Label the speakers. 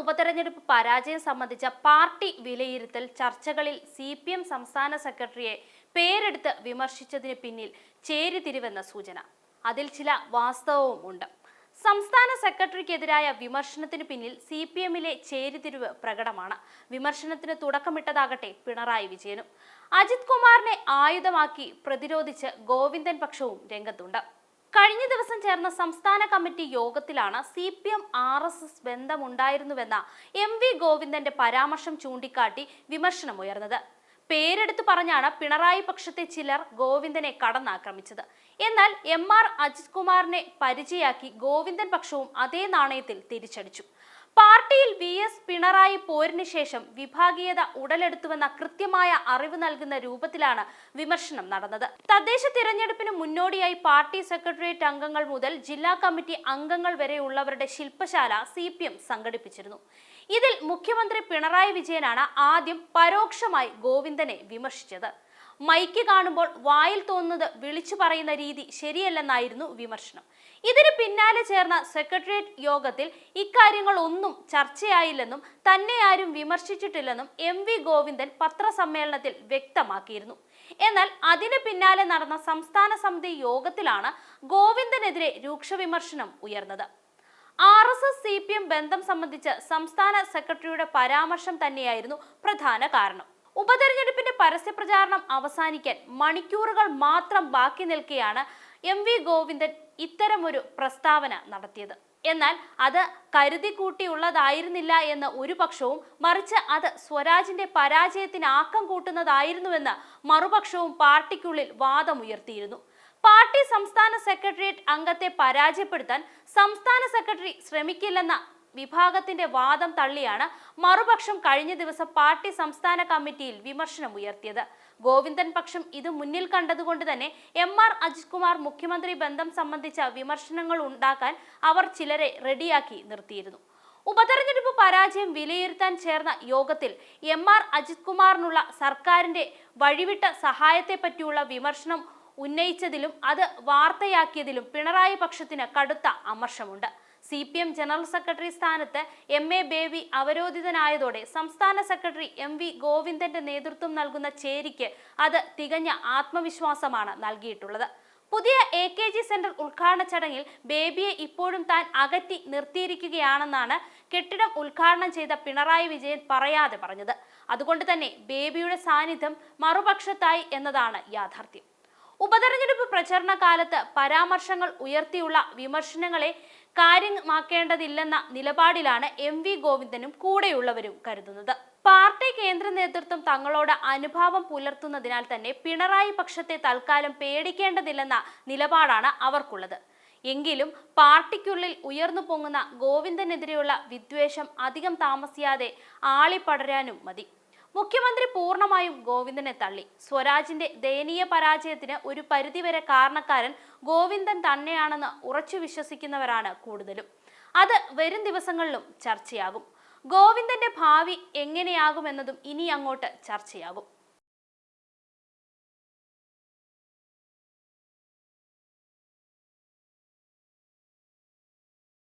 Speaker 1: ഉപതെരഞ്ഞെടുപ്പ് പരാജയം സംബന്ധിച്ച പാർട്ടി വിലയിരുത്തൽ ചർച്ചകളിൽ സി പി എം സംസ്ഥാന സെക്രട്ടറിയെ പേരെടുത്ത് വിമർശിച്ചതിന് പിന്നിൽ ചേരിതിരിവെന്ന സൂചന. അതിൽ ചില വാസ്തവവും ഉണ്ട്. സംസ്ഥാന സെക്രട്ടറിക്കെതിരായ വിമർശനത്തിന് പിന്നിൽ സി പി എമ്മിലെ ചേരിതിരിവ് പ്രകടമാണ്. വിമർശനത്തിന് തുടക്കമിട്ടതാകട്ടെ പിണറായി വിജയനും. അജിത് കുമാറിനെ ആയുധമാക്കി പ്രതിരോധിച്ച് ഗോവിന്ദൻ പക്ഷവും രംഗത്തുണ്ട്. കഴിഞ്ഞ ദിവസം ചേർന്ന സംസ്ഥാന കമ്മിറ്റി യോഗത്തിലാണ് C P M R S S ബന്ധമുണ്ടായിരുന്നുവെന്ന M V ഗോവിന്ദന്റെ പരാമർശം ചൂണ്ടിക്കാട്ടി വിമർശനമുയർന്നത് പേരെടുത്തു പറഞ്ഞാണ് പിണറായി പക്ഷത്തെ ചിലർ ഗോവിന്ദനെ കടന്നാക്രമിച്ചത്. എന്നാൽ എം ആർ അജിത് കുമാറിനെ പരിചയാക്കി ഗോവിന്ദൻ പക്ഷവും അതേ നാണയത്തിൽ തിരിച്ചടിച്ചു. പാർട്ടിയിൽ വി എസ് പിണറായി പോരിന് ശേഷം വിഭാഗീയത ഉടലെടുത്തുവെന്ന കൃത്യമായ അറിവ് നൽകുന്ന രൂപത്തിലാണ് വിമർശനം നടന്നത്. തദ്ദേശ തിരഞ്ഞെടുപ്പിന് മുന്നോടിയായി പാർട്ടി സെക്രട്ടേറിയറ്റ് അംഗങ്ങൾ മുതൽ ജില്ലാ കമ്മിറ്റി അംഗങ്ങൾ വരെയുള്ളവരുടെ ശില്പശാല സി പി എം സംഘടിപ്പിച്ചിരുന്നു. ഇതിൽ മുഖ്യമന്ത്രി പിണറായി വിജയനാണ് ആദ്യം പരോക്ഷമായി ഗോവിന്ദനെ വിമർശിച്ചത്. മൈക്ക് കാണുമ്പോൾ വായിൽ തോന്നുന്നത് വിളിച്ചു പറയുന്ന രീതി ശരിയല്ലെന്നായിരുന്നു വിമർശനം. ഇതിന് പിന്നാലെ ചേർന്ന സെക്രട്ടേറിയറ്റ് യോഗത്തിൽ ഇക്കാര്യങ്ങൾ ഒന്നും ചർച്ചയായില്ലെന്നും തന്നെ ആരും വിമർശിച്ചിട്ടില്ലെന്നും എം വി ഗോവിന്ദൻ പത്രസമ്മേളനത്തിൽ വ്യക്തമാക്കിയിരുന്നു. എന്നാൽ അതിന് പിന്നാലെ നടന്ന സംസ്ഥാന സമിതി യോഗത്തിലാണ് ഗോവിന്ദനെതിരെ രൂക്ഷ വിമർശനം ഉയർന്നത്. R S S C P M ബന്ധം സംബന്ധിച്ച് സംസ്ഥാന സെക്രട്ടറിയുടെ പരാമർശം തന്നെയായിരുന്നു പ്രധാന കാരണം. ഉപതെരഞ്ഞെടുപ്പിന്റെ പരസ്യ പ്രചാരണം അവസാനിക്കാൻ മണിക്കൂറുകൾ മാത്രം ബാക്കി നിൽക്കെയാണ് എം വി ഗോവിന്ദൻ ഇത്തരമൊരു പ്രസ്താവന നടത്തിയത്. എന്നാൽ അത് കരുതി കൂട്ടിയുള്ളതായിരുന്നില്ല എന്ന് ഒരു പക്ഷവും മറിച്ച് അത് സ്വരാജിന്റെ പരാജയത്തിന് ആക്കം കൂട്ടുന്നതായിരുന്നുവെന്ന് മറുപക്ഷവും പാർട്ടിക്കുള്ളിൽ വാദമുയർത്തിയിരുന്നു. പാർട്ടി സംസ്ഥാന സെക്രട്ടേറിയറ്റ് അംഗത്തെ പരാജയപ്പെടുത്താൻ സംസ്ഥാന സെക്രട്ടറി ശ്രമിക്കില്ലെന്ന വിഭാഗത്തിന്റെ വാദം തള്ളിയാണ് മറുപക്ഷം കഴിഞ്ഞ ദിവസം പാർട്ടി സംസ്ഥാന കമ്മിറ്റിയിൽ വിമർശനം ഉയർത്തിയത്. ഗോവിന്ദൻ പക്ഷം ഇത് മുന്നിൽ കണ്ടതുകൊണ്ട് തന്നെ എം ആർ അജിത് കുമാർ മുഖ്യമന്ത്രി ബന്ധം സംബന്ധിച്ച വിമർശനങ്ങൾ ഉണ്ടാക്കാൻ അവർ ചിലരെ റെഡിയാക്കി നിർത്തിയിരുന്നു. ഉപതെരഞ്ഞെടുപ്പ് പരാജയം വിലയിരുത്താൻ ചേർന്ന യോഗത്തിൽ എം ആർ അജിത് കുമാറിനുള്ള സർക്കാരിന്റെ വഴിവിട്ട സഹായത്തെ പറ്റിയുള്ള വിമർശനം ഉന്നയിച്ചതിലും അത് വാർത്തയാക്കിയതിലും പിണറായി പക്ഷത്തിന് കടുത്ത അമർഷമുണ്ട്. C P M general secretary സ്ഥാനത്ത് എം എ ബേബി അവരോധിതനായതോടെ സംസ്ഥാന സെക്രട്ടറി എം വി ഗോവിന്ദന്റെ നേതൃത്വം നൽകുന്ന ചേരിക്ക് അത് തികഞ്ഞ ആത്മവിശ്വാസമാണ് നൽകിയിട്ടുള്ളത്. പുതിയ എ കെ ജി സെന്റർ ഉദ്ഘാടന ചടങ്ങിൽ ബേബിയെ ഇപ്പോഴും താൻ അകറ്റി നിർത്തിയിരിക്കുകയാണെന്നാണ് കെട്ടിടം ഉദ്ഘാടനം ചെയ്ത പിണറായി വിജയൻ പറയാതെ പറഞ്ഞത്. അതുകൊണ്ട് തന്നെ ബേബിയുടെ സാന്നിധ്യം മറുപക്ഷത്തായി എന്നതാണ് യാഥാർത്ഥ്യം. ഉപതെരഞ്ഞെടുപ്പ് പ്രചരണ കാലത്ത് പരാമർശങ്ങൾ ഉയർത്തിയുള്ള വിമർശനങ്ങളെ കാര്യമാക്കേണ്ടതില്ലെന്ന നിലപാടിലാണ് എം വി ഗോവിന്ദനും കൂടെയുള്ളവരും കരുതുന്നത്. പാർട്ടി കേന്ദ്ര നേതൃത്വം തങ്ങളോട് അനുഭാവം പുലർത്തുന്നതിനാൽ തന്നെ പിണറായി പക്ഷത്തെ തൽക്കാലം പേടിക്കേണ്ടതില്ലെന്ന നിലപാടാണ് അവർക്കുള്ളത്. എങ്കിലും പാർട്ടിക്കുള്ളിൽ ഉയർന്നു പൊങ്ങുന്ന ഗോവിന്ദനെതിരെയുള്ള വിദ്വേഷം അധികം താമസിയാതെ ആളിപ്പടരാനും മതി. മുഖ്യമന്ത്രി പൂർണമായും ഗോവിന്ദനെ തള്ളി. സ്വരാജിന്റെ ദയനീയ പരാജയത്തിന് ഒരു പരിധിവരെ കാരണക്കാരൻ ഗോവിന്ദൻ തന്നെയാണെന്ന് ഉറച്ചു വിശ്വസിക്കുന്നവരാണ് കൂടുതലും. അത് വരും ദിവസങ്ങളിലും ചർച്ചയാകും. ഗോവിന്ദന്റെ ഭാവി എങ്ങനെയാകുമെന്നതും ഇനി അങ്ങോട്ട് ചർച്ചയാകും.